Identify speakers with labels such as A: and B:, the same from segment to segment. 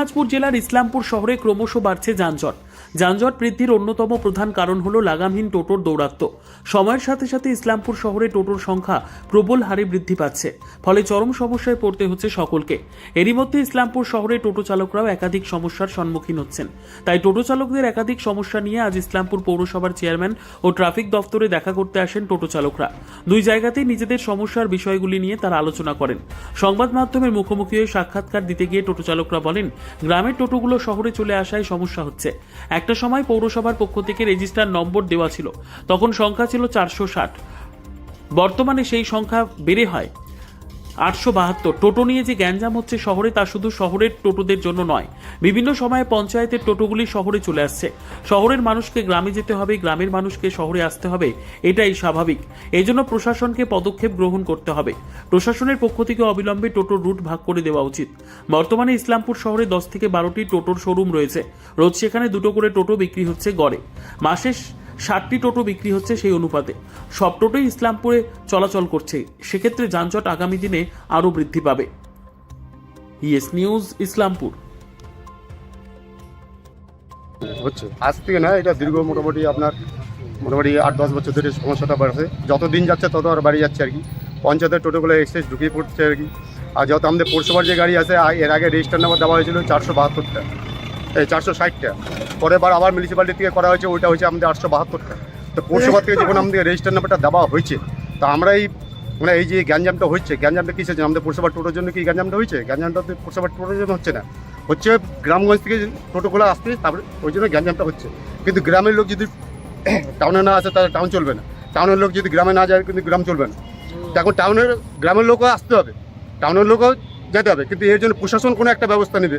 A: দিনাজপুর জেলার ইসলামপুর শহরে ক্রমশ বাড়ছে যানজট। যানজট বৃদ্ধির অন্যতম প্রধান কারণ হল লাগামহীন টোটোর দৌরাত্ম্য। সময়ের সাথে সাথে ইসলামপুর শহরে টোটোর সংখ্যা প্রবল হারে বৃদ্ধি পাচ্ছে, ফলে চরম সমস্যায় পড়তে হচ্ছে সকলকে। এরই মধ্যে ইসলামপুর শহরে টোটো চালকরাও একাধিক সমস্যার সম্মুখীন হচ্ছেন। তাই টোটো চালকদের একাধিক সমস্যা নিয়ে আজ ইসলামপুর পৌরসভার চেয়ারম্যান ও ট্রাফিক দফতরে দেখা করতে আসেন টোটো চালকরা। দুই জায়গাতেই নিজেদের সমস্যার বিষয়গুলি নিয়ে তারা আলোচনা করেন। সংবাদ মাধ্যমের মুখোমুখি হয়ে সাক্ষাৎকার দিতে গিয়ে টোটো চালকরা বলেন গ্রামের টোটোগুলো শহরে চলে আসায় সমস্যা হচ্ছে। একটা সময় পৌরসভার পক্ষ থেকে রেজিস্টার নম্বর দেওয়া ছিল। তখন সংখ্যা ছিল চারশো ষাট। বর্তমানে সেই সংখ্যা বেড়ে হয় আটশো বাহাত্তর। টোটো নিয়ে যে গ্যাঞ্জাম হচ্ছে শহরে, তা শুধু শহরের টোটোদের জন্য নয়, বিভিন্ন সময়ে পঞ্চায়েতের টোটোগুলি শহরে চলে আসছে। শহরের মানুষকে গ্রামে যেতে হবে, গ্রামের মানুষকে শহরে আসতে হবে, এটাই স্বাভাবিক। এই জন্য প্রশাসনকে পদক্ষেপ গ্রহণ করতে হবে। প্রশাসনের পক্ষ থেকে অবিলম্বে টোটোর রুট ভাগ করে দেওয়া উচিত। বর্তমানে ইসলামপুর শহরে দশ থেকে বারোটি টোটোর শোরুম রয়েছে। রোজ সেখানে দুটো করে টোটো বিক্রি হচ্ছে গড়ে। মাসে ষাটটি টোটো বিক্রি হচ্ছে সেই অনুপাতে। সব টোটোই ইসলামপুরে চলাচল করছে। সেক্ষেত্রে যানজট আগামী দিনে আরও বৃদ্ধি পাবে। Yes news, Islampur.
B: হচ্ছে। আজ থেকে না, এটা দীর্ঘ মোটামুটি আপনার মোটামুটি আট, দশ বছর ধরে সমস্যাটা বাড়ছে। যত দিন যাচ্ছে, তত আর বাড়ি যাচ্ছে আর কি। পঞ্চায়েতের টোটোগুলো এক্সেস ঢুকিয়ে পড়ছে আর কি। আর যত আমাদের পৌরসভার যে গাড়ি আছে এর আগে রেজিস্টার নাম্বার দেওয়া হয়েছিল চারশো বাহাত্তরটা। চারশো ষাটটা। পরের বার আবার মিউনিসিপ্যালিটি থেকে করা হয়েছে, ওইটা হচ্ছে আমাদের আটশো বাহাত্তরটা। তো পৌরসভা থেকে যখন আমাদের রেজিস্টার নাম্বারটা দেওয়া হয়েছে, তা আমরা এই মানে এই যে গ্যাঞ্জামটা হচ্ছে, গ্যাঞ্জামটা কিসের জন্য? আমাদের পৌরসভার টোটোর জন্য কি গ্যাঞ্জামটা হয়েছে? গ্যাঞ্জামটা তো পৌরসভার টোটোর জন্য হচ্ছে না। হচ্ছে গ্রামগঞ্জ থেকে টোটোগুলো আসছে, তারপরে ওই জন্য গ্যাঞ্জামটা হচ্ছে। কিন্তু গ্রামের লোক যদি টাউনে না আসে, তাহলে টাউন চলবে না। টাউনের লোক যদি গ্রামে না যায়, কিন্তু গ্রাম চলবে না। এখন টাউনের গ্রামের লোকও আসতে হবে। টাউনের লোকও যেতে হবে। কিন্তু এর জন্য প্রশাসন কোনো একটা ব্যবস্থা নেবে।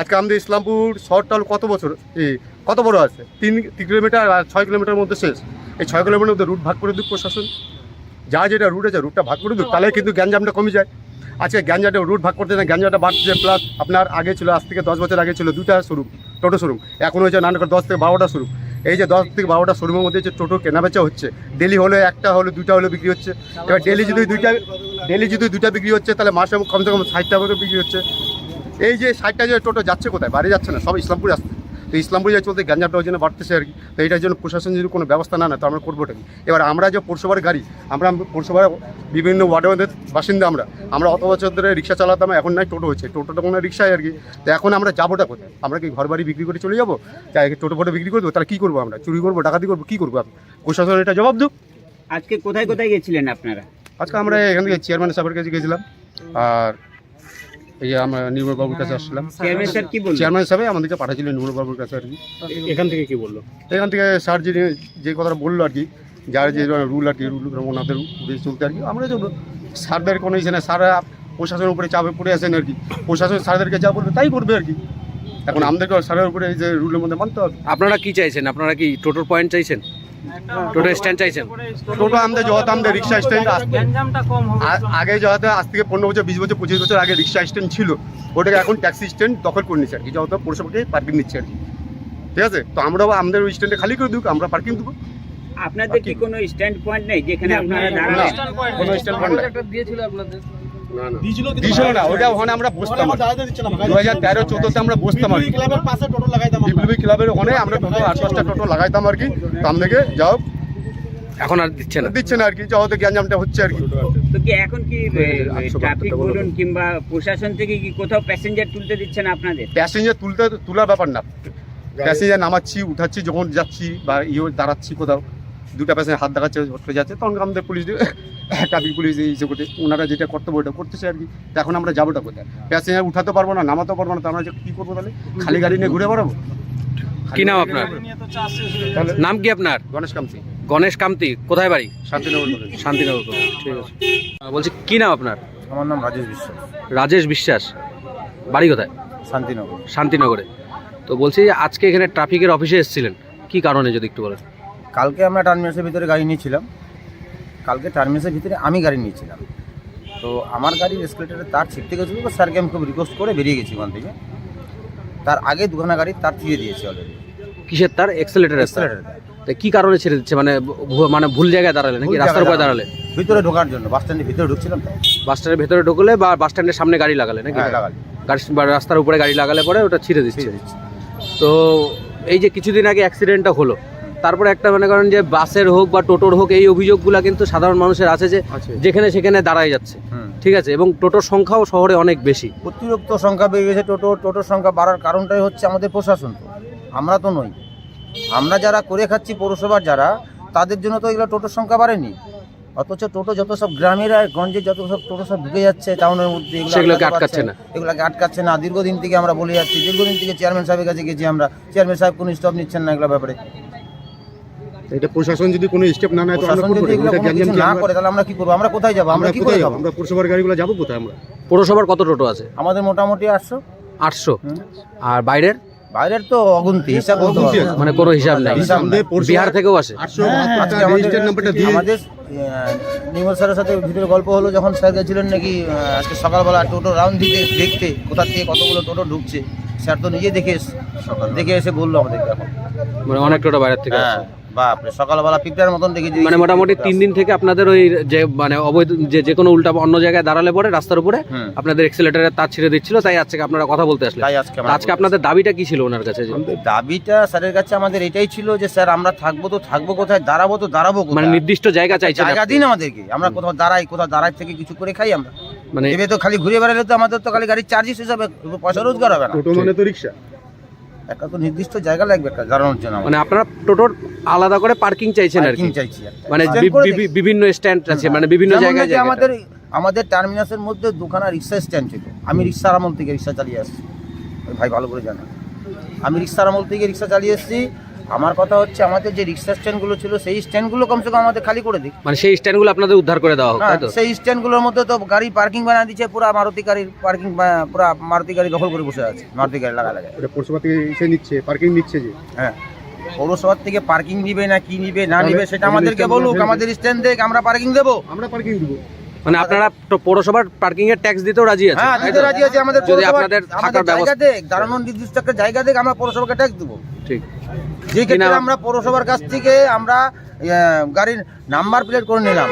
B: আজকে আমাদের ইসলামপুর শহরটা কত বছর? কত বড় আছে? তিন তিন কিলোমিটার আর ছয় কিলোমিটার মধ্যে শেষ। এই ছয় কিলোমিটার মধ্যে রুট ভাগ করে দিক প্রশাসন। যা যেটা রুট আছে রুটটা ভাগ করে দিক, তাহলে কিন্তু গ্যাঞ্জামটা কমে যায়। আজকে গ্যাঞ্জামটা রুট ভাগ করতে না, গ্যাঞ্জামটা বাড়ছে প্লাস আপনার আগে ছিল, আজ থেকে দশ বছর আগে ছিল দুটা শোরুম টোটো শোরুম এখন হয়েছে নানা দশ থেকে বারোটা শোরুম এই যে দশ থেকে বারোটা শোরুমের মধ্যে যে টোটো কেনাবেচা হচ্ছে ডেলি হলে একটা হলে দুইটা হলে বিক্রি হচ্ছে। এবার ডেলি যদি দুইটা ডেলি যদি দুইটা বিক্রি হচ্ছে, তাহলে মাসে কমসে কম ষাটটা করে বিক্রি হচ্ছে। এই যে ষাটটা যে টোটো যাচ্ছে কোথায়? বাইরে যাচ্ছে না সব ইসলামপুরে আসছে। তো ইসলামপুরে যা চলতে ওই জন্য বাড়তেছে আর কি। তো এটার জন্য প্রশাসন যদি কোনো ব্যবস্থা না নেয় তো আমরা করব কি? এবার আমরা যে পৌরসভার গাড়ি আমরা পৌরসভার বিভিন্ন ওয়ার্ডের বাসিন্দা আমরা আমরা অত বছর ধরে রিক্সা চালাতাম এখন নাই টোটো হচ্ছে। টোটোটা কোনো রিক্সায় আর কি। তো এখন আমরা যাবোটা কোথায়? আমরা কি ঘর বাড়ি বিক্রি করে চলে যাব? তাই টোটো ফোটো বিক্রি করে করব তাহলে কী করব আমরা? চুরি করব ডাকাতি করব কী করব আপনি প্রশাসন এটা জবাব দিক
C: আজকে কোথায় কোথায় গেছিলেন আপনারা?
B: আজকে আমরা এখান থেকে চেয়ারম্যান সাহেবের কাছে গেছিলাম। আর এই যে আমরা নির্মল বাবুর কাছে আসছিলাম।
C: Chairman sir. কি বললেন
B: চেয়ারম্যান সাহেব আমাদেরকে পাঠাচ্ছিলেন নির্মল বাবুর কাছে আর কি।
D: এখান থেকে কি বলল?
B: এখান থেকে স্যার যে যে কথাটা বলল আর কি যার যে রুল আর কি রুল ওনাদের উপরে চলতে আর কি আমরা যে স্যারদের কোনো ইসে না স্যাররা প্রশাসনের উপরে চাপে পড়ে আছেন আর কি। প্রশাসন স্যারদেরকে যা বলবে তাই করবে আর কি। এখন আমাদেরকে স্যারের উপরে এই যে রুলের মধ্যে মানতে হবে।
D: আপনারা কি চাইছেন? আপনারা কি টোটোর পয়েন্ট চাইছেন? টোটো স্ট্যান্ড চাইছেন?
B: টোটো আমাদের যত আমাদের রিক্সা স্ট্যান্ড আগে যত আজ থেকে পনেরো বছর বিশ বছর পঁচিশ বছর আগে রিক্সা স্ট্যান্ড ছিল। ওটাকে এখন ট্যাক্সি স্ট্যান্ড দখল করে নিচ্ছে আর কি। যত পৌরসভাকে পার্কিং নিচ্ছে আর কি। ঠিক আছে? তো আমরাও আমাদের ওই স্ট্যান্ডে খালি করে দিক আমরা পার্কিং দেবো।
C: আপনাদের কি কোনো স্ট্যান্ড পয়েন্ট নেই যেখানে আপনারা
B: না,
C: দাঁড়াবেন?
B: কোনো স্ট্যান্ড পয়েন্ট নাই। দিয়েছিল না ওটা ওখানে আমরা বসতাম দু হাজার তেরো চোদ্দতে আমরা বসতাম আর বিপ্লবী ক্লাবের ওখানে আমরা টোটো আট দশটা টোটো লাগাইতাম আর কি যাও।
D: এখন আর দিচ্ছে না।
B: দিচ্ছে না আর কি যাওয়াতে গ্যাঞ্জামটা হচ্ছে আর কি।
C: তো কি এখন কি ট্রাফিক বলুন কিংবা প্রশাসন থেকে কি কোথাও প্যাসেঞ্জার তুলতে দিচ্ছে না আপনাদের?
B: প্যাসেঞ্জার তুলতে তোলার ব্যাপার না। প্যাসেঞ্জার নামাচ্ছি উঠাচ্ছি যখন যাচ্ছি বা ইয়ে দাঁড়াচ্ছি কোথাও। দুটা প্যাসেঞ্জার হাত দেখাচ্ছে ধরতে যাচ্ছে। তখন আমাদের পুলিশ ট্রাফিক পুলিশ এই যে করতে ওনারা যেটা কর্তব্য ওটা করতেছে আর কি। এখন আমরা যাবোটা কোথায়? প্যাসেঞ্জার উঠাতে পারব না নামাতে পারব না তো আমরা যে কী করব তাহলে? খালি গাড়ি নিয়ে ঘুরে বেড়াবো?
D: কি নাম আপনার? নাম কি আপনার?
B: গণেশ কামতি।
D: গণেশ কামতি কোথায় বাড়ি?
B: শান্তিনগর।
D: শান্তিনগর ঠিক আছে। বলছি কি নাম আপনার?
E: আমার নাম রাজেশ বিশ্বাস।
D: রাজেশ বিশ্বাস। বাড়ি কোথায়?
E: শান্তিনগর।
D: শান্তিনগরে। তো বলছি আজকে এখানে ট্রাফিকের অফিসে এসেছিলেন। কি কারণে যদি একটু বলেন?
E: কালকে আমরা টার্মিনাসের ভিতরে গাড়ি নিয়েছিলাম। কালকে টার্মিনাসের ভিতরে আমি গাড়ি নিয়েছিলাম। তো আমার গাড়ির এসকেলেটারে তার ছিটতে গেছিল তো স্যারকে আমি খুব রিকোয়েস্ট করে বেরিয়ে গেছি ওখান থেকে। তার আগে দুখানা গাড়ি তার ছিঁড়ে দিয়েছে অলরেডি
D: কিসের? তার এক্সেলেটার
E: এক্সেলেটার
D: তো কি কারণে ছেড়ে দিচ্ছে? মানে মানে ভুল জায়গায় দাঁড়ালে নাকি? রাস্তার উপরে দাঁড়ালে?
E: ভিতরে ঢোকার জন্য বাস স্ট্যান্ডের ভিতরে ঢুকছিলাম
D: বাস স্ট্যান্ডের ভিতরে ঢুকলে বা বাস স্ট্যান্ডের সামনে গাড়ি লাগালে নাকি?
E: হ্যাঁ লাগালি।
D: গাড়ি রাস্তার উপরে গাড়ি লাগালে পরে ওটা ছিঁড়ে দিচ্ছে। তো এই যে কিছুদিন আগে অ্যাক্সিডেন্টটা হলো তারপরে একটা মনে করেন যে বাসের হোক বা টোটোর হোক এই অভিযোগগুলো কিন্তু সাধারণ মানুষের আছে যে যেখানে সেখানে দাঁড়ায় যাচ্ছে। ঠিক আছে? এবং টোটোর সংখ্যাও শহরে অনেক বেশি।
E: অতিরিক্ত সংখ্যা বেড়ে গেছে টোটো টোটোর সংখ্যা বাড়ার কারণটাই হচ্ছে আমাদের প্রশাসন। আমরা তো নই। আমরা যারা করে খাচ্ছি পৌরসভার যারা তাদের জন্য তো এগুলো টোটোর সংখ্যা বাড়েনি। অথচ টোটো যত সব গ্রামের আর গঞ্জে যত সব টোটো সব ঢুকে যাচ্ছে টাউনের মধ্যে এগুলো
D: সেগুলোকে আটকাচ্ছে না।
E: এগুলোকে আটকাচ্ছে না। দীর্ঘদিন থেকে আমরা বলে যাচ্ছি দীর্ঘদিন থেকে চেয়ারম্যান সাহেবের কাছে গেছি আমরা। চেয়ারম্যান সাহেব কোনো স্টপ নিচ্ছেন না এগুলো ব্যাপারে।
B: এটা প্রশাসন যদি কোনো স্টেপ না নেয়
E: প্রশাসন যদি এগুলো কোনো কিছু না করে তাহলে আমরা কি করব? আমরা কোথায় যাব? আমরা কি করে
B: যাব? আমরা পৌরসভার গাড়িগুলো যাব কোথায় আমরা?
D: পৌরসভার কত টোটো আছে?
E: আমাদের মোটামুটি আটশো।
D: আটশো। আর বাইরের?
E: বাইরের তো অগুন্তি হিসাব।
D: মানে কোনো হিসাব নেই। বিহার থেকেও আসে।
E: আমাদের আমাদের আহ, নির্মল স্যারের সাথে ভিতরে গল্প হলো যখন স্যার গেছিলেন নাকি আজকে সকালবেলা টোটো রাউন্ড দিতে দেখতে কোথা থেকে কতগুলো টোটো ঢুকছে স্যার তো নিজে দেখে এসছে দেখে এসে বলল আমাদেরকে এখন।
D: মানে অনেক টোটো বাইরের থেকে
E: হ্যাঁ
D: আসে
E: বাপরে সকালবেলা পিঁপড়ার মতন দেখে
D: মানে মোটামুটি তিন দিন থেকে আপনাদের ওই যে মানে অবৈধ যে যে কোনো উল্টা অন্য জায়গায় দাঁড়ালে পরে রাস্তার উপরে আপনাদের এক্সেলেটারের তার ছিঁড়ে দিচ্ছিল তাই আজকে আপনারা কথা বলতে আসলেন।
E: তাই আজকে
D: আজকে আপনাদের দাবিটা কি ছিল ওনার কাছে
E: দাবিটা স্যারের কাছে আমাদের এটাই ছিল যে স্যার আমরা থাকব তো থাকব কোথায় দাঁড়াবো তো দাঁড়াবো
D: মানে নির্দিষ্ট জায়গা চাইছেন
E: জায়গা দিন আমাদেরকে। আমরা কোথাও দাঁড়াই কোথাও দাঁড়াই থেকে কিছু করে খাই আমরা।
D: মানে
E: এবার তো খালি ঘুরে বেড়ালে তো আমাদের তো খালি গাড়ির চার্জেস হিসাবে পয়সা রোজগার হবে না।
B: টোটো মানে তো রিক্সা।
E: একটা তো নির্দিষ্ট জায়গা লাগবে একটা দাঁড়ানোর জন্য
D: মানে আপনারা টোটোর আলাদা করে পার্কিং চাইছেন আর কি?
E: চাইছি
D: মানে
E: দেখি।
D: বিভিন্ন স্ট্যান্ড আছে মানে বিভিন্ন জায়গায়
E: আমাদের আমাদের টার্মিনাসের মধ্যে দুখানা রিক্সা স্ট্যান্ড ছিল। আমি রিক্সার আমল থেকে রিক্সা চালিয়ে আসছি। ভাই ভালো করে জানে। আমি রিক্সার আমল থেকে রিক্সা চালিয়ে এসেছি। আমার কথা হচ্ছে আমাদের যে রিক্সা স্ট্যান্ডগুলো ছিল সেই স্ট্যান্ডগুলো কমসে কম আমাদের খালি করে দিক।
D: মানে সেই স্ট্যান্ডগুলো আপনাদের উদ্ধার করে দেওয়া হোক
E: হ্যাঁ,
D: তাই তো?
E: সেই স্ট্যান্ডগুলোর মধ্যে তো গাড়ি পার্কিং বানিয়ে দিচ্ছে পুরো মারুতি গাড়ির পার্কিং পুরো মারুতি গাড়ি দখল করে বসে আছে মারুতি গাড়ি লাগা লাগা
B: এটা পৌরসভা থেকে এসে নিচ্ছে পার্কিং নিচ্ছে যে?
E: হ্যাঁ পৌরসভার থেকে পার্কিং নিবে না কি নিবে না নিবে সেটা আমাদেরকে বলুক আমাদের স্ট্যান্ড দেখ আমরা পার্কিং দেবো।
B: আমরা পার্কিং দিব।
D: মানে আপনারা পৌরসভার পার্কিং এর ট্যাক্স দিতেও রাজি আছেন
E: হ্যাঁ দিতে রাজি আছে। আমাদের
D: যদি আপনাদের থাকার ব্যবস্থা
E: দেখ দাঁড়ানোর নির্দিষ্ট একটা জায়গা দেখ আমরা পৌরসভাকে ট্যাক্স দেবো।
D: ঠিক।
E: যে ক্ষেত্রে আমরা পৌরসভার কাছ থেকে আমরা গাড়ির নাম্বার প্লেট করে নিলাম।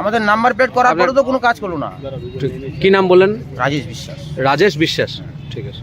E: আমাদের নাম্বার প্লেট করার পরে তো কোনো কাজ করল না।
D: কি নাম বললেন?
E: রাজেশ বিশ্বাস।
D: রাজেশ বিশ্বাস। ঠিক আছে।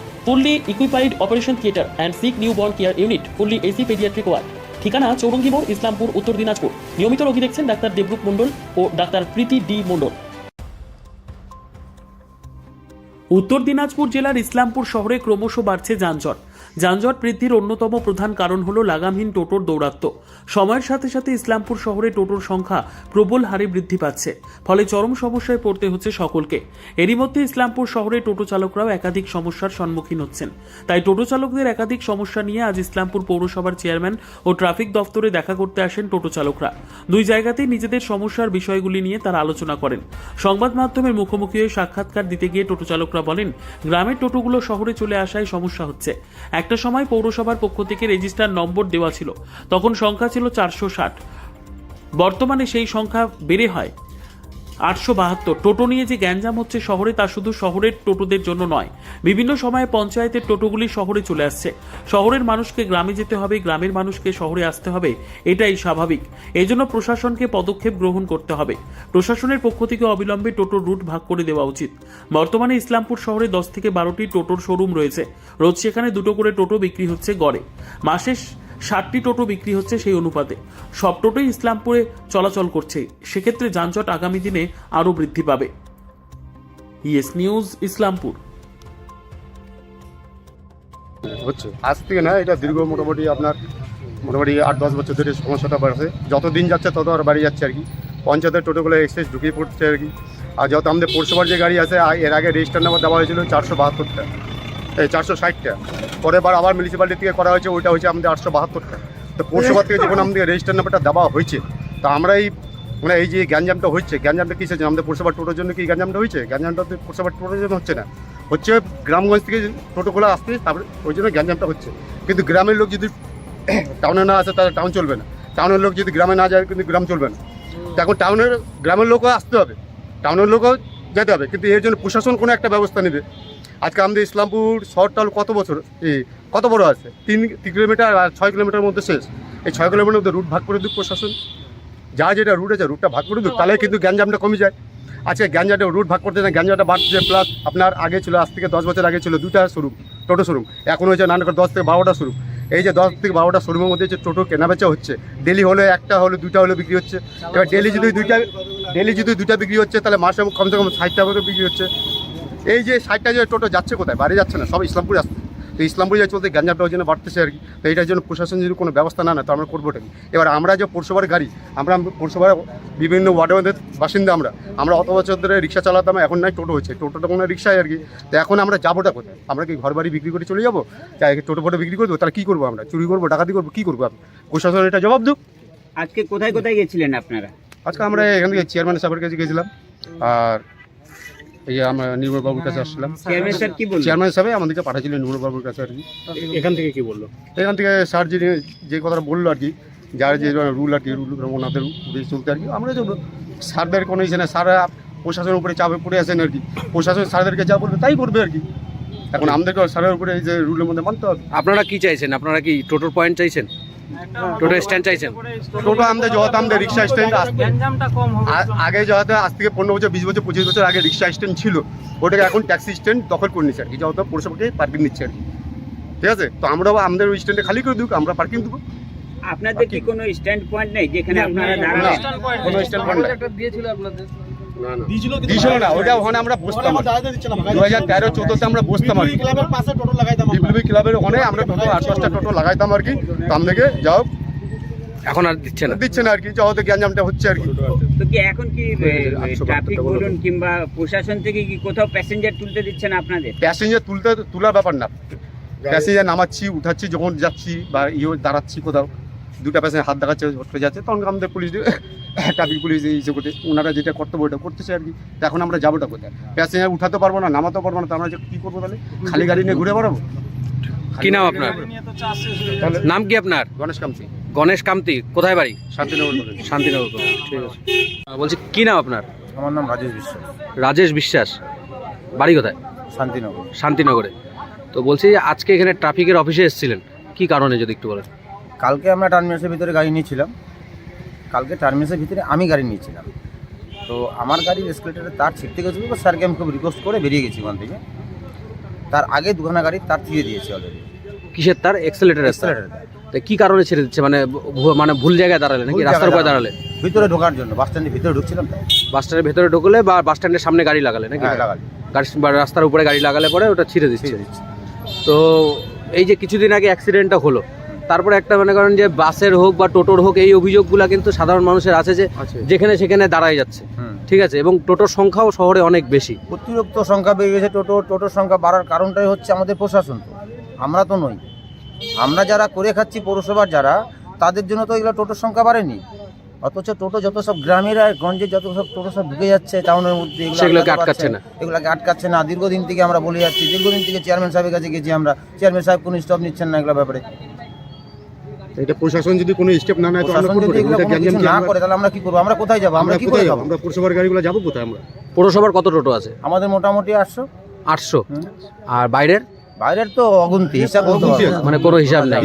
A: fully equipped operation theatre and sick newborn care unit fully AC paediatric ward ঠিকানা চৌরঙ্গি মোড়, ইসলামপুর, উত্তর দিনাজপুর। নিয়মিত রোগী দেখছেন ডাক্তার দেবরূপ মণ্ডল ও ডাক্তার প্রীতি ডি মণ্ডল। উত্তর দিনাজপুর জেলার ইসলামপুর শহরে ক্রমশ বাড়ছে যানজট। যানজট বৃদ্ধির অন্যতম প্রধান কারণ হল লাগামহীন টোটোর দৌরাত্ম্য। সময়ের সাথে সাথে ইসলামপুর শহরে টোটোর সংখ্যা প্রবল হারে বৃদ্ধি পাচ্ছে, ফলে চরম সমস্যায় পড়তে হচ্ছে সকলকে। এরই মধ্যে ইসলামপুর শহরে টোটো চালকরাও একাধিক সমস্যার সম্মুখীন হচ্ছেন। তাই টোটো চালকদের একাধিক সমস্যা নিয়ে আজ ইসলামপুর পৌরসভার চেয়ারম্যান ও ট্রাফিক দফতরে দেখা করতে আসেন টোটো চালকরা। দুই জায়গাতেই নিজেদের সমস্যার বিষয়গুলি নিয়ে তারা আলোচনা করেন। সংবাদ মাধ্যমের মুখোমুখি হয়ে সাক্ষাৎকার দিতে গিয়ে টোটো চালকরা বলেন, গ্রামের টোটোগুলো শহরে চলে আসায় সমস্যা হচ্ছে। একটা সময় পৌরসভার পক্ষ থেকে রেজিস্টার নম্বর দেওয়া ছিল। তখন সংখ্যা ছিল চারশো ষাট। বর্তমানে সেই সংখ্যা বেড়ে হয় আটশো বাহাত্তর। টোটো নিয়ে যে গ্যাঞ্জাম হচ্ছে শহরে, তা শুধু শহরের টোটোদের জন্য নয়, বিভিন্ন সময়ে পঞ্চায়েতের টোটোগুলি শহরে চলে আসছে। শহরের মানুষকে গ্রামে যেতে হবে, গ্রামের মানুষকে শহরে আসতে হবে, এটাই স্বাভাবিক। এজন্য প্রশাসনকে পদক্ষেপ গ্রহণ করতে হবে। প্রশাসনের পক্ষ থেকে অবিলম্বে টোটোর রুট ভাগ করে দেওয়া উচিত। বর্তমানে ইসলামপুর শহরে দশ থেকে বারোটি টোটোর শোরুম রয়েছে। রোজ সেখানে দুটো করে টোটো বিক্রি হচ্ছে গড়ে। মাসে ষাটটি টোটো বিক্রি হচ্ছে সেই অনুপাতে। সব টোটোই ইসলামপুরে চলাচল করছে। সেক্ষেত্রে যানজট আগামী দিনে আরও বৃদ্ধি পাবে। Yes news, Islampur.
B: হচ্ছে। আজ থেকে না, এটা দীর্ঘ মোটামুটি আপনার মোটামুটি আট, দশ বছর ধরে সমস্যাটা বাড়ছে। যত দিন যাচ্ছে, তত আর বাড়ি যাচ্ছে আর কি। পঞ্চায়েতের টোটোগুলো এক্সেস ঢুকিয়ে পড়ছে আর কি। আর যত আমাদের পৌরসভার যে গাড়ি আছে এর আগে রেজিস্টার নাম্বার দেওয়া হয়েছিল চারশো বাহাত্তরটা। চারশো ষাটটা। পরের বার আবার মিউনিসিপ্যালিটি থেকে করা হয়েছে, ওইটা হচ্ছে আমাদের আটশো বাহাত্তরটা। তো পৌরসভা থেকে যখন আমাদের রেজিস্টার নাম্বারটা দেওয়া হয়েছে, তা আমরা এই মানে এই যে গ্যাঞ্জামটা হচ্ছে, গ্যাঞ্জামটা কিসের জন্য? আমাদের পরিষেবা টোটোর জন্য কি গ্যাঞ্জামটা হয়েছে? গ্যাঞ্জামটা তো পরিষেবা টোটোর জন্য হচ্ছে না। হচ্ছে গ্রামগঞ্জ থেকে টোটোগুলো আসতে তারপরে ওই জন্য গ্যাঞ্জামটা হচ্ছে। কিন্তু গ্রামের লোক যদি টাউনে না আসে, তাহলে টাউন চলবে না। টাউনের লোক যদি গ্রামে না যায়, কিন্তু গ্রাম চলবে না। এখন টাউনের গ্রামের লোকও আসতে হবে। টাউনের লোকও যেতে হবে। কিন্তু এর জন্য প্রশাসন কোনো একটা ব্যবস্থা নেবে। আজকে আমাদের ইসলামপুর শহরটা কত বছর? কত বড় আছে? তিন তিন কিলোমিটার আর ছয় কিলোমিটার মধ্যে শেষ। এই ছয় কিলোমিটার মধ্যে রুট ভাগ করে দিক প্রশাসন। যা যেটা রুট আছে রুটটা ভাগ করে দিক, তাহলে কিন্তু গ্যাঞ্জামটা কমে যায়। আজকে গ্যাঞ্জামটা রুট ভাগ করতে না গ্যাঞ্জামটা বাড়ছে প্লাস আপনার আগে ছিল, আজ থেকে দশ বছর আগে ছিল দুটা শোরুম টোটো শোরুম এখন হয়েছে নানকর দশ থেকে বারোটা শোরুম এই যে দশ থেকে বারোটা শোরুমের মধ্যে যে টোটো কেনাবেচা হচ্ছে ডেলি হলে একটা হলে দুটা হলে বিক্রি হচ্ছে। এবার ডেলি যদি দুইটা ডেলি যদি দুইটা বিক্রি হচ্ছে, তাহলে মাসে কমসে কম ষাটটা করে বিক্রি হচ্ছে। এই যে ষাটটা যে টোটো যাচ্ছে কোথায়? বাইরে যাচ্ছে না সব ইসলামপুরে আসছে। তো ইসলামপুরে যা চলতে গ্যাঞ্জামটা ওই জন্য বাড়তেছে আর কি। তো এটার জন্য প্রশাসন যদি কোনো ব্যবস্থা না নেয় তো আমরা করব কি? এবার আমরা যে পৌরসভার গাড়ি আমরা পৌরসভার বিভিন্ন ওয়ার্ডের বাসিন্দা আমরা। আমরা অত বছর ধরে রিক্সা চালাতাম এখন নাই টোটো হচ্ছে টোটোটা কোনো রিক্সায় আর কি। তো এখন আমরা যাবোটা কোথায়? আমরা কি ঘর বাড়ি বিক্রি করে চলে যাব? তাই টোটো ফোটো বিক্রি করব তাহলে কী করব আমরা? চুরি করব ডাকাতি করব কী করব প্রশাসন এটা জবাব দেব
C: আজকে কোথায় কোথায় গেছিলেন আপনারা?
B: আজকে আমরা এখান থেকে চেয়ারম্যান সাহেবের কাছে গেছিলাম। আর এই যে আমরা নির্মল বাবুর কাছে আসছিলাম।
C: চেয়ারম্যান স্যার কি বললেন?
B: চেয়ারম্যান সাহেব আমাদেরকে পাঠাচ্ছিলেন নির্মল বাবুর কাছে আর কি।
F: এখান থেকে কি বলল?
B: এখান থেকে স্যার যে যে কথাটা বলল আর কি যার যে রুল আর কি রুল ওনাদের বেশ চলতে আর কি আমরা যে স্যারদের কোনো ইসে না স্যাররা প্রশাসনের উপরে চাপে পড়ে আছেন আর কি। প্রশাসন স্যারদেরকে যা বলবে তাই করবে আর কি। এখন আমাদেরকে স্যারের উপরে এই যে রুলের মধ্যে মানতে হবে।
D: আপনারা কি চাইছেন? আপনারা কি টোটোর পয়েন্ট চাইছেন? টোটো স্ট্যান্ড চাইছেন?
B: টোটো আমাদের যত আমাদের রিক্সা স্ট্যান্ড। আগে যত আজ থেকে পনেরো বছর বিশ বছর পঁচিশ বছর আগে রিক্সা স্ট্যান্ড ছিল। ওটাকে এখন ট্যাক্সি স্ট্যান্ড দখল করে নিচ্ছে আর কি। যত পৌরসভাকে পার্কিং নিচ্ছে আর কি। ঠিক আছে? তো আমরাও আমাদের ওই স্ট্যান্ডে খালি করে দিক আমরা পার্কিং দেবো।
C: আপনাদের কি কোনো স্ট্যান্ড পয়েন্ট নেই যেখানে আপনারা দাঁড়াবেন
B: কোনো স্ট্যান্ড পয়েন্ট নাই। না ওটা ওখানে আমরা বসতাম। দু হাজার তেরো চোদ্দোতে আমরা বসতাম আর বিপ্লবী ক্লাবের ওখানে আমরা টোটো আট দশটা টোটো লাগাইতাম আর কি। যাও।
D: এখন আর দিচ্ছে না।
B: দিচ্ছে না আর কি গ্যাঞ্জামটা হচ্ছে আর কি।
C: তো কি এখন কি
B: আটশো
C: ট্রাফিক বলুন কিংবা প্রশাসন থেকে কি কোথাও প্যাসেঞ্জার তুলতে দিচ্ছে না আপনাদের?
B: প্যাসেঞ্জার তুলতে তোলার ব্যাপার না। প্যাসেঞ্জার নামাচ্ছি উঠাচ্ছি যখন যাচ্ছি বা ইয়ে দাঁড়াচ্ছি কোথাও। দুটা প্যাসেঞ্জার হাত দেখাচ্ছে হটকে যাচ্ছে। তখন আমাদের পুলিশ ট্রাফিক পুলিশ ইসে করতে। ওনারা যেটা কর্তব্য ওটা করতেছে আর কি। এখন আমরা যাবোটা কোথায়? প্যাসেঞ্জার উঠাতে পারব না নামাতে পারব না তো আমরা যে কী করব তাহলে? খালি গাড়ি নিয়ে ঘুরে বেড়াবো?
D: কি নাম আপনার? নাম কি আপনার?
B: গণেশ কামতি।
D: গণেশ কামতি কোথায় বাড়ি?
B: শান্তিনগর
D: শান্তিনগর ঠিক আছে। বলছি কি নাম আপনার?
E: আমার নাম রাজেশ বিশ্বাস।
D: রাজেশ বিশ্বাস। বাড়ি কোথায়?
E: শান্তিনগর।
D: শান্তিনগরে। তো বলছি আজকে এখানে ট্রাফিকের অফিসে এসেছিলেন। কি কারণে যদি একটু বলেন?
E: কালকে আমরা টার্মিনাসের ভিতরে গাড়ি নিয়েছিলাম। কালকে টার্মিনাসের ভিতরে আমি গাড়ি নিয়েছিলাম। তো আমার গাড়ির এসকেলেটারে তার ছিটতে গেছিল তো স্যারকে আমি খুব রিকোয়েস্ট করে বেরিয়ে গেছি ওখান থেকে। তার আগে দুখানা গাড়ি তার ছিঁড়ে দিয়েছে অলরেডি
D: কিসের? তার এক্সেলেটার
E: এক্সেলেটার
D: তো কি কারণে ছেড়ে দিচ্ছে? মানে মানে ভুল জায়গায় দাঁড়ালে নাকি? রাস্তার উপরে দাঁড়ালে।
E: ভিতরে ঢোকার জন্য বাস স্ট্যান্ডের ভিতরে ঢুকছিলাম তাই
D: বাস স্ট্যান্ডের ভেতরে ঢুকলে বা বাস স্ট্যান্ডের সামনে গাড়ি লাগালে নাকি?
E: হ্যাঁ লাগালি।
D: গাড়ি বা রাস্তার উপরে গাড়ি লাগালে পরে ওটা ছিঁড়ে দিচ্ছে। তো এই যে কিছুদিন আগে অ্যাক্সিডেন্টটা হলো তারপরে একটা মনে করেন যে বাসের হোক বা টোটোর হোক এই অভিযোগগুলো কিন্তু সাধারণ মানুষের আছে যে যেখানে সেখানে দাঁড়ায় যাচ্ছে। ঠিক আছে? এবং টোটোর সংখ্যাও শহরে অনেক বেশি।
E: অতিরিক্ত সংখ্যা বেড়ে গেছে টোটো টোটোর সংখ্যা বাড়ার কারণটাই হচ্ছে আমাদের প্রশাসন। আমরা তো নই। আমরা যারা করে খাচ্ছি পৌরসভার যারা তাদের জন্য তো এগুলো টোটোর সংখ্যা বাড়েনি। অথচ টোটো যত সব গ্রামের আর গঞ্জে যত সব টোটো সব ঢুকে যাচ্ছে টাউনের মধ্যে এগুলো
D: সেগুলোকে
E: আটকাতে
D: আটকাচ্ছে
E: পারছে এগুলোকে আটকাচ্ছে না। দীর্ঘদিন থেকে আমরা বলে যাচ্ছি দীর্ঘদিন থেকে চেয়ারম্যান সাহেবের কাছে গেছি আমরা। চেয়ারম্যান সাহেব কোনো স্টপ নিচ্ছেন না এগুলো ব্যাপারে।
B: এটা প্রশাসন যদি কোনো স্টেপ না নেয় তো আমরা
E: না করে তাহলে আমরা কি করব? আমরা কোথায় যাব? আমরা কি করে
B: কোথায় যাব? আমরা পৌরসভার গাড়িগুলো যাব কোথায় আমরা?
D: পৌরসভার কত টোটো আছে?
E: আমাদের মোটামুটি আটশো।
D: আটশো। আর বাইরের?
E: বাইরের তো অগুন্তি হিসাব।
D: মানে কোনো হিসাব নেই।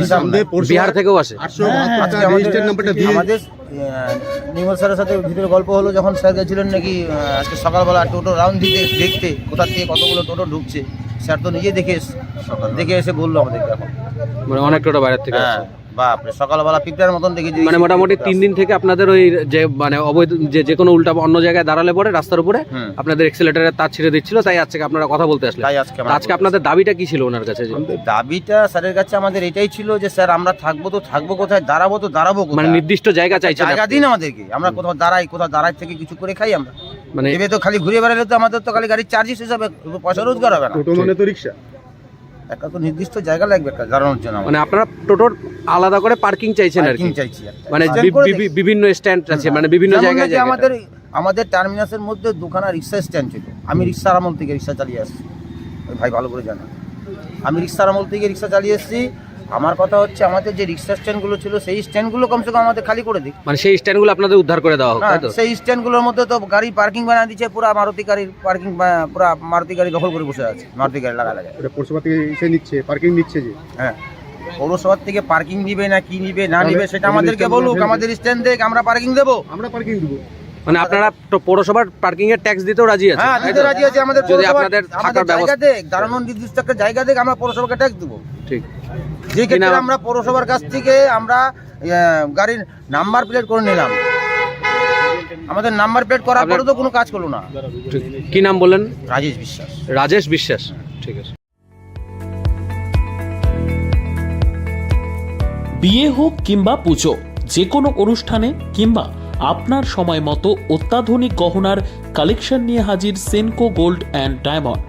D: বিহার থেকেও আসে।
E: হ্যাঁ, আজকে আমাদের-
B: রেজিস্টার নাম্বারটা দিয়ে
E: আমাদের আহ, নির্মল স্যারের সাথে ভিতরে গল্প হলো যখন স্যার গেছিলেন নাকি আজকে সকালবেলা টোটো রাউন্ড দিতে দেখতে কোথা থেকে কতগুলো টোটো ঢুকছে স্যার তো নিজে দেখে এসছে দেখে এসে বলল আমাদেরকে এখন।
D: মানে অনেক টোটো বাইরের থেকে
E: হ্যাঁ।
D: আসে
E: বাপরে সকালবেলা পিঁপড়ার মতন দেখে
D: মানে মোটামুটি তিন দিন থেকে আপনাদের ওই যে মানে অবৈধ যে যে কোনো উল্টা অন্য জায়গায় দাঁড়ালে পরে রাস্তার উপরে আপনাদের এক্সেলেটারের তার ছিঁড়ে দিচ্ছিল তাই আজকে আপনারা কথা বলতে আসলেন।
E: তাই আজকে
D: আজকে আপনাদের দাবিটা কি ছিল ওনার কাছে?
E: দাবিটা স্যারের কাছে আমাদের এটাই ছিল যে স্যার আমরা থাকব তো থাকব কোথায় দাঁড়াবো তো দাঁড়াবো
D: মানে নির্দিষ্ট জায়গা চাইছেন
E: জায়গা দিন আমাদেরকে আমরা কোথাও দাঁড়াই কোথাও দাঁড়াই থেকে কিছু করে খাই আমরা।
D: মানে
E: এবার তো খালি ঘুরে বেড়ালে তো আমাদের তো খালি গাড়ির চার্জেস হিসাবে পয়সা রোজগার হবে না।
B: টোটো মানে তো রিক্সা।
E: একটা তো নির্দিষ্ট জায়গা লাগবে একটা দাঁড়ানোর জন্য
D: মানে আপনারা টোটোর আলাদা করে পার্কিং চাইছেন আর কি?
E: চাইছি
D: মানে বি-
E: দেখি।
D: বিভিন্ন স্ট্যান্ড আছে মানে বিভিন্ন জায়গায়
E: আমাদের আমাদের টার্মিনাসের মধ্যে দুখানা রিক্সা স্ট্যান্ড ছিল। আমি রিক্সার আমল থেকে রিক্সা চালিয়ে আসছি। ভাই ভালো করে জানে। আমি রিক্সার আমল থেকে রিক্সা চালিয়ে এসেছি। আমার কথা হচ্ছে আমাদের যে রিক্সা স্ট্যান্ডগুলো ছিল সেই স্ট্যান্ডগুলো কমসে কম আমাদের খালি করে দিক।
D: মানে সেই স্ট্যান্ডগুলো আপনাদের উদ্ধার করে দেওয়া হোক তাই তো?
E: সেই স্ট্যান্ডগুলোর মধ্যে তো গাড়ি পার্কিং বানিয়ে দিচ্ছে পুরো মারুতি গাড়ির পার্কিং পুরো মারুতি গাড়ি দখল করে বসে আছে মারুতি গাড়ি লাগা লাগা
B: এটা পৌরসভা থেকে এসে নিচ্ছে পার্কিং নিচ্ছে যে।
E: হ্যাঁ পৌরসভার থেকে পার্কিং নিবে না কি নিবে না নিবে সেটা
B: আমাদের
E: আমাদেরকে বলুক আমাদের স্ট্যান্ড দেখ আমরা পার্কিং দেবো।
B: আমরা পার্কিং দেবো।
D: মানে আপনারা তো পৌরসভার পার্কিং এর ট্যাক্স দিতেও রাজি আছেন
E: হ্যাঁ দিতে রাজি আছে আমাদের
D: যদি আপনাদের থাকার ব্যবস্থা
E: দেখ দাঁড়ানোর নির্দিষ্ট একটা জায়গা দেখ আমরা পৌরসভাকে ট্যাক্স দেবো।
D: ঠিক।
E: যে ক্ষেত্রে? আমরা পৌরসভার কাছ থেকে আমরা গাড়ির নাম্বার প্লেট করে নিলাম। আমাদের নাম্বার প্লেট করার পরে তো কোনো কাজ করল না।
D: কি নাম বললেন?
E: রাজেশ বিশ্বাস।
D: রাজেশ বিশ্বাস। ঠিক আছে।
A: বিয়ে হোক কিংবা পুজো যে কোনো অনুষ্ঠানে কিংবা আপনার সময় মতো অত্যাধুনিক গহনার কালেকশন নিয়ে হাজির সেনকো গোল্ড অ্যান্ড ডায়মন্ড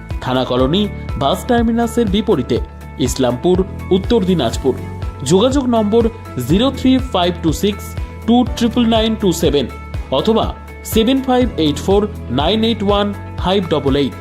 A: থানা কলোনি, বাস টার্মিনাসের বিপরীতে, ইসলামপুর, উত্তর দিনাজপুর। যোগাযোগ নম্বর zero three five two six two triple nine two seven অথবা seven five eight four nine eight one five double eight.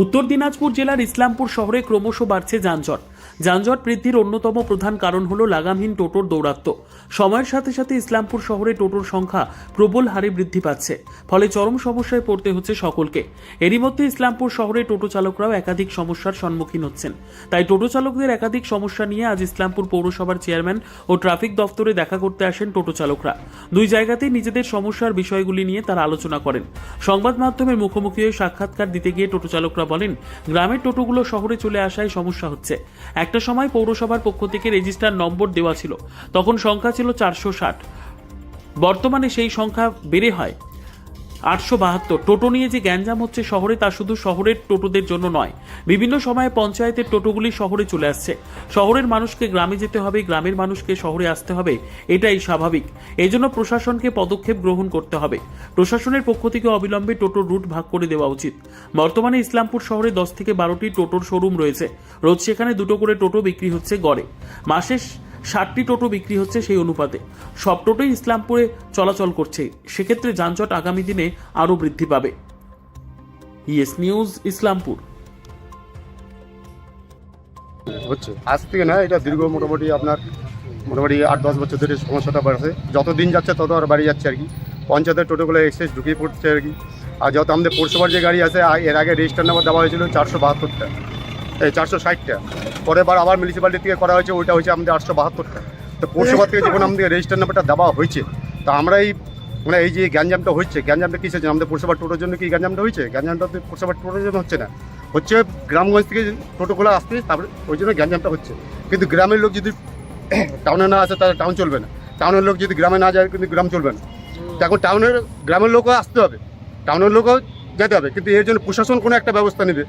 A: Uttar Dinajpur জেলার ইসলামপুর শহরে ক্রমশ বাড়ছে যানজট। যানজট বৃদ্ধির অন্যতম প্রধান কারণ হল লাগামহীন টোটোর দৌরাত্ম্য সময়ের সাথে সাথে ইসলামপুর শহরে টোটোর সংখ্যা প্রবল হারে বৃদ্ধি পাচ্ছে, ফলে চরম সমস্যায় পড়তে হচ্ছে সকলকে। এরই মধ্যে ইসলামপুর শহরে টোটো চালকরাও একাধিক সমস্যার সম্মুখীন হচ্ছেন। তাই টোটো চালকদের একাধিক সমস্যা নিয়ে আজ ইসলামপুর পৌরসভার চেয়ারম্যান ও ট্রাফিক দফতরে দেখা করতে আসেন টোটো চালকরা। দুই জায়গাতেই নিজেদের সমস্যার বিষয়গুলি নিয়ে তারা আলোচনা করেন। সংবাদ মাধ্যমের মুখোমুখি হয়ে সাক্ষাৎকার দিতে গিয়ে টোটো চালকরা বলেন, গ্রামের টোটোগুলো শহরে চলে আসায় সমস্যা হচ্ছে। একটা সময় পৌরসভার পক্ষ থেকে রেজিস্টার নম্বর দেওয়া ছিল। তখন সংখ্যা ছিল চারশো ষাট। বর্তমানে সেই সংখ্যা বেড়ে হয় আটশো বাহাত্তর। টোটো নিয়ে যে গ্যাঞ্জাম হচ্ছে শহরে, তা শুধু শহরের টোটোদের জন্য নয়, বিভিন্ন সময়ে পঞ্চায়েতের টোটোগুলি শহরে চলে আসছে। শহরের মানুষকে গ্রামে যেতে হবে, গ্রামের মানুষকে শহরে আসতে হবে, এটাই স্বাভাবিক। এজন্য প্রশাসনকে পদক্ষেপ গ্রহণ করতে হবে। প্রশাসনের পক্ষ থেকে অবিলম্বে টোটোর রুট ভাগ করে দেওয়া উচিত। বর্তমানে ইসলামপুর শহরে দশ থেকে বারোটি টোটোর শোরুম রয়েছে। রোজ সেখানে দুটো করে টোটো বিক্রি হচ্ছে গড়ে। মাসে ষাটটি টোটো বিক্রি হচ্ছে সেই অনুপাতে। সব টোটোই ইসলামপুরে চলাচল করছে। সেক্ষেত্রে যানজট আগামী দিনে আরও বৃদ্ধি পাবে। Yes news, Islampur.
B: হচ্ছে। আজ থেকে না এটা দীর্ঘ মোটামুটি আপনার মোটামুটি আট, দশ বছর ধরে সমস্যাটা বাড়ছে। যত দিন যাচ্ছে, তত আর বাড়ি যাচ্ছে আর কি। পঞ্চায়েতের টোটোগুলো এক্সেস ঢুকিয়ে পড়ছে আর কি। আর যত আমাদের পৌরসভার যে গাড়ি আছে এর আগে রেজিস্টার নাম্বার দেওয়া হয়েছিল চারশো বাহাত্তরটা, এই চারশো ষাটটা। পরের বার আবার মিউনিসিপ্যালিটি থেকে করা হয়েছে, ওইটা হয়েছে আমাদের আটশো বাহাত্তরটা তো পৌরসভা থেকে যখন আমাদের রেজিস্টার নাম্বারটা দেওয়া হয়েছে, তা আমরা এই মানে এই যে গ্যাঞ্জামটা হচ্ছে, গ্যাঞ্জামটা জন্য? আমাদের পৌরসভার টোটোর জন্য কি গ্যাঞ্জামটা হয়েছে? গ্যাঞ্জামটা তো পৌরসভার টোটোর জন্য হচ্ছে না। হচ্ছে গ্রামগঞ্জ থেকে টোটোগুলো আসতে তারপরে ওই জন্য গ্যাঞ্জামটা হচ্ছে। কিন্তু গ্রামের লোক যদি টাউনে না আসে, তাহলে টাউন চলবে না। টাউনের লোক যদি গ্রামে না যায়, কিন্তু গ্রাম চলবে না। এখন টাউনের গ্রামের লোকও আসতে হবে। টাউনের লোকও যেতে হবে। কিন্তু এর জন্য প্রশাসন কোনো একটা ব্যবস্থা নেবে।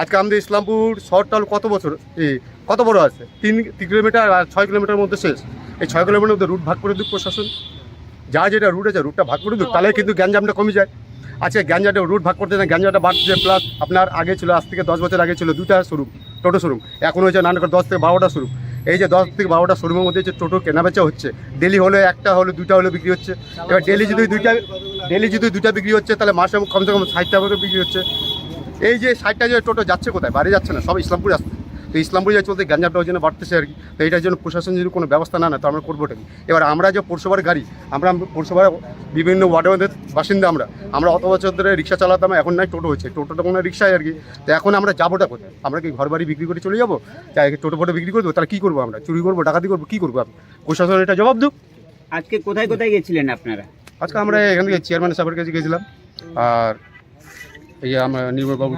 B: আজকে আমাদের ইসলামপুর শহরটা হলো কত বছর? এই কত বড় আছে? তিন তিন কিলোমিটার আর ছয় কিলোমিটার মধ্যে শেষ। এই ছয় কিলোমিটার মধ্যে রুট ভাগ করে দিক প্রশাসন। যা যেটা রুট আছে রুটটা ভাগ করে দিক, তাহলে কিন্তু গ্যাঞ্জামটা কমে যায়। আচ্ছা গ্যাঞ্জাটা রুট ভাগ করতে না গ্যাঞ্জাটা বাড়ছে প্লাস আপনার আগে ছিল, আজ থেকে দশ বছর আগে ছিল দুটা শোরুম টোটো শোরুম এখন হয়েছে নানা করে দশ থেকে বারোটা শোরুম এই যে দশ থেকে বারোটা শোরুমের মধ্যে যে টোটো কেনাবেচা হচ্ছে ডেলি হলে একটা হলে দুটা হলে বিক্রি হচ্ছে। এবার ডেলি যদি দুইটা ডেলি যদি দুইটা বিক্রি হচ্ছে, তাহলে মাসে কমসে কম ষাটটা করে বিক্রি হচ্ছে। এই যে ষাটটা যে টোটো যাচ্ছে কোথায়? বাড়ি যাচ্ছে না সব ইসলামপুরে আসছে। তো ইসলামপুরে যা চলতে ওই জন্য বাড়তেছে আর কি। তো এটার জন্য প্রশাসন যদি কোনো ব্যবস্থা না নেয় তো আমরা করবোটা কি? এবার আমরা যে পৌরসভার গাড়ি আমরা পৌরসভার বিভিন্ন ওয়ার্ডের বাসিন্দা আমরা। আমরা অত বছর ধরে রিক্সা চালাতাম এখন নাই টোটো হচ্ছে টোটোটা কোনো রিক্সায় আর কি। তো এখন আমরা যাবোটা কোথায়? আমরা কি ঘর বাড়ি বিক্রি করে চলে যাব? তাই টোটো ফোটো বিক্রি করে দেবো? তাহলে কী করব আমরা? চুরি করব ডাকাতি করব কী করব আপনি প্রশাসন এটা জবাব দুক।
C: আজকে কোথায় কোথায় গেছিলেন আপনারা?
B: আজকে আমরা এখান থেকে চেয়ারম্যান সাহেবের কাছে গেছিলাম। আর এই আমরা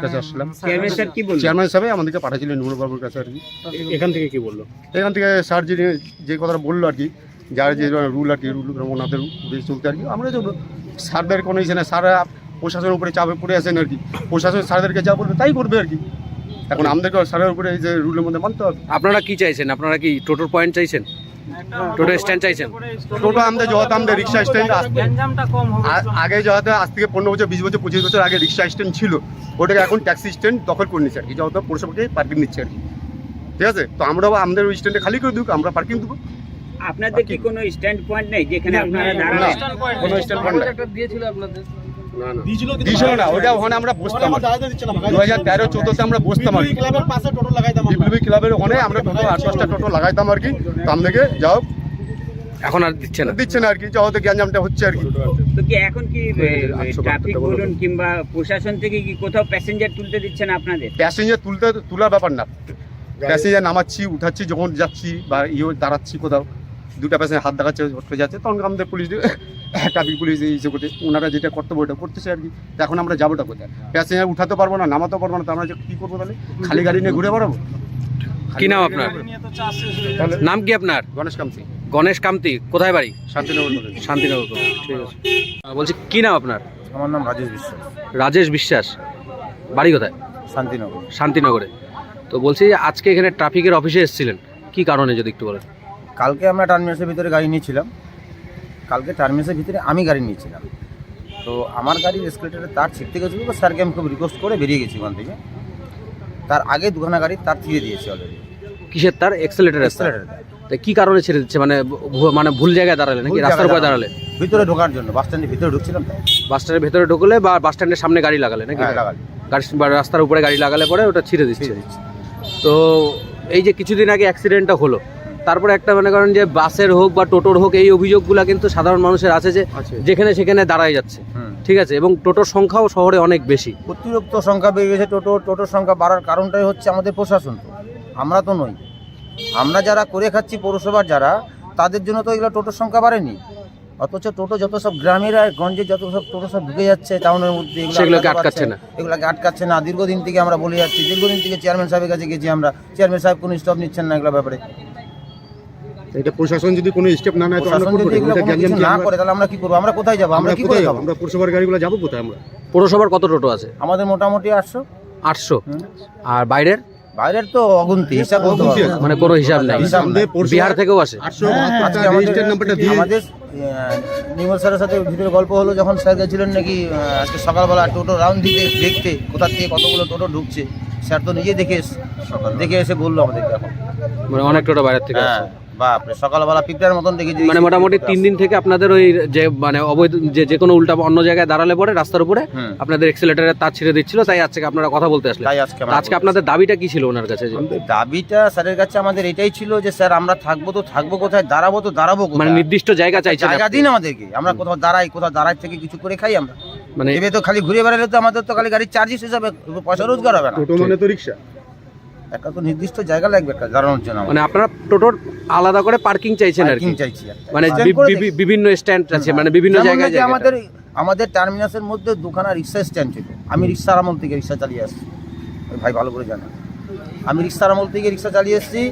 B: কাছে আসছিলাম।
C: Chairman sir. কি বললেন
B: চেয়ারম্যান সাহেব আমাদেরকে নির্মলবাবুর কাছে আর কি।
F: এখান থেকে কি বলল?
B: এখান থেকে স্যার যে যে কথাটা বলল আর কি যার যে রুল আর কি রুল ওনাদের চলতে আর কি আমরা যে স্যারদের কোনো ইসে না স্যাররা প্রশাসনের উপরে চাপে পড়ে আছেন আর কি। প্রশাসন স্যারদেরকে যা বলবে তাই করবে আর কি। এখন আমাদেরকে স্যারের উপরে এই যে রুলের মধ্যে মানতে হবে।
D: আপনারা কি চাইছেন? আপনারা কি টোটোর পয়েন্ট চাইছেন? টোটো স্ট্যান্ড চাইছেন?
B: টোটো আমাদের যত আমাদের রিক্সা স্ট্যান্ড আগে যত আজ থেকে পনেরো বছর বিশ বছর পঁচিশ বছর আগে রিক্সা স্ট্যান্ড ছিল ওটাকে এখন ট্যাক্সি স্ট্যান্ড দখল করে নিচ্ছে আর কি। যত পৌরসভাকে পার্কিং নিচ্ছে আর কি। ঠিক আছে? তো আমরাও আমাদের ওই স্ট্যান্ডে খালি করে দিক আমরা পার্কিং দেবো।
C: আপনাদের কি কোনো স্ট্যান্ড পয়েন্ট নেই যেখানে আপনারা
B: কোনো স্ট্যান্ড পয়েন্ট
F: দিয়েছিল
B: দিয়েছিল না ওটা ওখানে আমরা বসতাম দু হাজার তেরো চোদ্দোতে আমরা বসতাম আর
F: ক্লাবের পাশে টোটো লাগাইতাম
B: বিপ্লবী ক্লাবের ওখানে আমরা টোটো আট দশটা টোটো লাগাইতাম আর কি। যাও।
D: এখন আর দিচ্ছে না।
B: দিচ্ছে না আর কি গ্যাঞ্জামটা হচ্ছে আর কি।
C: তো কি এখন কি
B: আটশো
C: ট্রাফিক বলুন কিংবা প্রশাসন থেকে কি কোথাও প্যাসেঞ্জার তুলতে দিচ্ছে না আপনাদের?
B: প্যাসেঞ্জার তুলতে তোলার ব্যাপার না। প্যাসেঞ্জার নামাচ্ছি উঠাচ্ছি যখন যাচ্ছি বা ইয়ে দাঁড়াচ্ছি কোথাও। দুটা প্যাসেঞ্জার হাত দেখাচ্ছে হটকে যাচ্ছে তখন আমাদের পুলিশ ট্রাফিক পুলিশ ইসে করতে ওনারা যেটা কর্তব্য ওটা করতেছে আর কি। এখন আমরা যাবোটা কোথায়? প্যাসেঞ্জার উঠাতে পারব না নামাতে পারব না তো আমরা যে কী করব তাহলে? খালি গাড়ি নিয়ে ঘুরে বেড়াবো?
D: কি নাম আপনার? নাম কি আপনার?
B: গণেশ কামতি।
D: গণেশ কামতি কোথায় বাড়ি?
B: শান্তিনগর
D: শান্তিনগর ঠিক আছে। বলছি কি নাম আপনার?
E: আমার নাম রাজেশ বিশ্বাস।
D: রাজেশ বিশ্বাস। বাড়ি কোথায়?
E: শান্তিনগর।
D: শান্তিনগরে। তো বলছি আজকে এখানে ট্রাফিকের অফিসে এসেছিলেন। কি কারণে যদি একটু বলেন?
E: কালকে আমরা টার্মিনাসের ভিতরে গাড়ি নিয়েছিলাম। কালকে টার্মিনাসের ভিতরে আমি গাড়ি নিয়েছিলাম। তো আমার গাড়ির এসকেলেটারে তার ছিটতে গেছিল তো স্যারকে আমি খুব রিকোয়েস্ট করে বেরিয়ে গেছি ওখান থেকে। তার আগে দুখানা গাড়ি তার ছিঁড়ে দিয়েছে অলরেডি
D: কিসের তার? এক্সেলেটার
E: এসকেলেটারে
D: তা কি কারণে ছেড়ে দিচ্ছে? মানে মানে ভুল জায়গায় দাঁড়ালে নাকি? রাস্তার উপরে দাঁড়ালে।
E: ভিতরে ঢোকার জন্য বাস স্ট্যান্ডের ভিতরে ঢুকছিলাম
D: বাস স্ট্যান্ডের ভেতরে ঢুকলে বা বাস স্ট্যান্ডের সামনে গাড়ি লাগালে নাকি?
E: হ্যাঁ, লাগালি।
D: গাড়ি বা রাস্তার উপরে গাড়ি লাগালে পরে ওটা ছিঁড়ে দিচ্ছে।
E: ছিঁড়ে দিচ্ছে।
D: তো এই যে কিছুদিন আগে অ্যাক্সিডেন্টটা হলো তারপরে একটা মনে করেন যে বাসের হোক বা টোটোর হোক এই অভিযোগগুলো কিন্তু সাধারণ মানুষের আছে যে যেখানে সেখানে দাঁড়ায় যাচ্ছে। ঠিক আছে? এবং টোটোর সংখ্যাও শহরে অনেক বেশি।
E: অতিরিক্ত সংখ্যা বেড়ে গেছে টোটো টোটোর সংখ্যা বাড়ার কারণটাই হচ্ছে আমাদের প্রশাসন। আমরা তো নই। আমরা যারা করে খাচ্ছি পৌরসভার যারা তাদের জন্য তো এগুলো টোটোর সংখ্যা বাড়েনি। অথচ টোটো যত সব গ্রামের আর গঞ্জে যত সব টোটো সব ঢুকে যাচ্ছে টাউনের মধ্যে এগুলো
D: সেগুলোকে আটকাচ্ছে
E: পারছে এগুলোকে আটকাচ্ছে না। দীর্ঘদিন থেকে আমরা বলে যাচ্ছি দীর্ঘদিন থেকে চেয়ারম্যান সাহেবের কাছে গেছি আমরা। চেয়ারম্যান সাহেব কোনো স্টপ নিচ্ছেন না এগুলো ব্যাপারে।
B: এটা প্রশাসন যদি কোনো স্টেপ না নেয় তো আমরা
E: প্রশাসন
B: করব
E: যদি এগুলো
B: এটা গ্যাঞ্জাম কি?
E: না করে তাহলে আমরা কি করব? আমরা কোথায় যাব? আমরা
B: আমরা
E: কি করে
B: কোথায় যাব? আমরা পৌরসভার গাড়িগুলো যাব কোথায় আমরা?
D: পৌরসভার কত টোটো আছে?
E: আমাদের মোটামুটি আটশো।
D: আটশো? আর বাইরের?
E: বাইরের তো অগুন্তি হিসাব বলতে।
D: মানে কোনো হিসাব নেই। বিহার থেকেও আসে।
B: আটশো
E: আজকে আমাদের
B: নাম্বারটা দিয়ে।
E: আমাদের নির্মল স্যারের সাথে ভিতরে গল্প হলো যখন স্যার গেছিলেন নাকি আজকে সকালবেলা টোটো রাউন্ড দিতে দেখতে কোথা থেকে কতগুলো টোটো ঢুকছে। স্যার তো নিজে দেখে এসে দেখে এসে বলল আমাদেরকে এখন।
D: মানে অনেক টোটো বাইরের থেকে
E: হ্যাঁ।
D: আসে
E: বাপরে সকালবেলা পিঁপড়ার মতন দেখে
D: মানে মোটামুটি তিন দিন থেকে আপনাদের ওই যে মানে অবৈধ যে যে কোনো উল্টা অন্য জায়গায় দাঁড়ালে পরে রাস্তার উপরে আপনাদের এক্সেলেটারের তার ছিঁড়ে দিচ্ছিল তাই আজকে আপনারা কথা বলতে আসলেন।
E: তাই আজকে
D: আজকে আপনাদের দাবিটা কি ছিল ওনার কাছে?
E: দাবিটা স্যারের কাছে আমাদের এটাই ছিল যে স্যার আমরা থাকব তো থাকব কোথায় দাঁড়াবো তো দাঁড়াবো
D: মানে নির্দিষ্ট জায়গা
E: দিন আমাদেরকে আমরা কোথাও দাঁড়াই কোথাও দাঁড়াই থেকে কিছু করে খাই আমরা।
D: মানে
E: তো খালি ঘুরে বেড়ালে তো আমাদের তো খালি গাড়ির চার্জেস হিসাবে পয়সা রোজগার হবে না।
B: টোটো মানে তো রিক্সা।
E: একটা তো নির্দিষ্ট জায়গা লাগবে একটা দাঁড়ানোর জন্য
D: মানে আপনারা টোটোর আলাদা করে পার্কিং চাইছেন আর কি?
E: চাইছি
D: মানে বিভিন্ন স্ট্যান্ড আছে মানে বিভিন্ন জায়গায়
E: আমাদের আমাদের টার্মিনাসের মধ্যে দুখানা রিক্সা স্ট্যান্ড ছিল। আমি রিক্সার আমল থেকে রিক্সা চালিয়ে আসছি। ওই ভাই ভালো করে জানে। আমি রিক্সার আমল থেকে রিক্সা চালিয়ে এসেছি।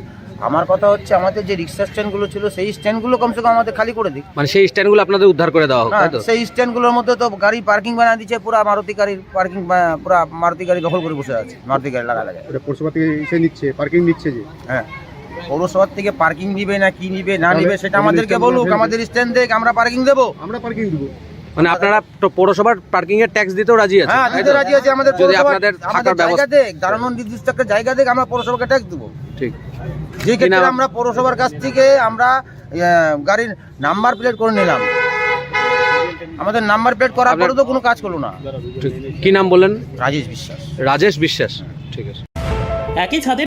E: আমার কথা হচ্ছে আমাদের যে রিক্সা স্ট্যান্ডগুলো ছিল সেই স্ট্যান্ডগুলো কমসে কম আমাদের খালি করে দিক।
D: মানে সেই স্ট্যান্ডগুলো আপনাদের উদ্ধার করে দেওয়া হোক
E: হ্যাঁ
D: তাই তো?
E: সেই স্ট্যান্ডগুলোর মধ্যে তো গাড়ি পার্কিং বানিয়ে দিচ্ছে পুরো মারুতি গাড়ির পার্কিং পুরো মারুতি গাড়ি দখল করে বসে আছে মারুতি গাড়ি লাগা লাগা
B: এটা পৌরসভা থেকে এসে নিচ্ছে পার্কিং নিচ্ছে যে?
E: হ্যাঁ পৌরসভার থেকে পার্কিং নিবে না কি নিবে না নিবে সেটা আমাদেরকে বলুক আমাদের স্ট্যান্ড দেখ আমরা পার্কিং দেবো।
B: আমরা পার্কিং দেবো।
D: মানে আপনারা তো পৌরসভার পার্কিং এর ট্যাক্স দিতেও রাজি আছেন
E: হ্যাঁ দিতে রাজি আছে আমাদের
D: যদি
E: পৌরসভা-
D: আপনাদের
E: আমাদের
D: থাকার
E: জায়গা
D: ব্যবস্থা
E: দেখ দাঁড়ানোর নির্দিষ্ট একটা জায়গা দেখ আমরা পৌরসভাকে ট্যাক্স দেবো।
D: ঠিক।
E: যে ক্ষেত্রে আমরা পৌরসভার কাছ থেকে আমরা গাড়ির নাম্বার প্লেট করে নিলাম। আমাদের নাম্বার প্লেট করার পরে তো কোনো কাজ করল না।
D: কি নাম বললেন?
E: রাজেশ বিশ্বাস।
D: রাজেশ বিশ্বাস। ঠিক আছে।
A: একই ছাদে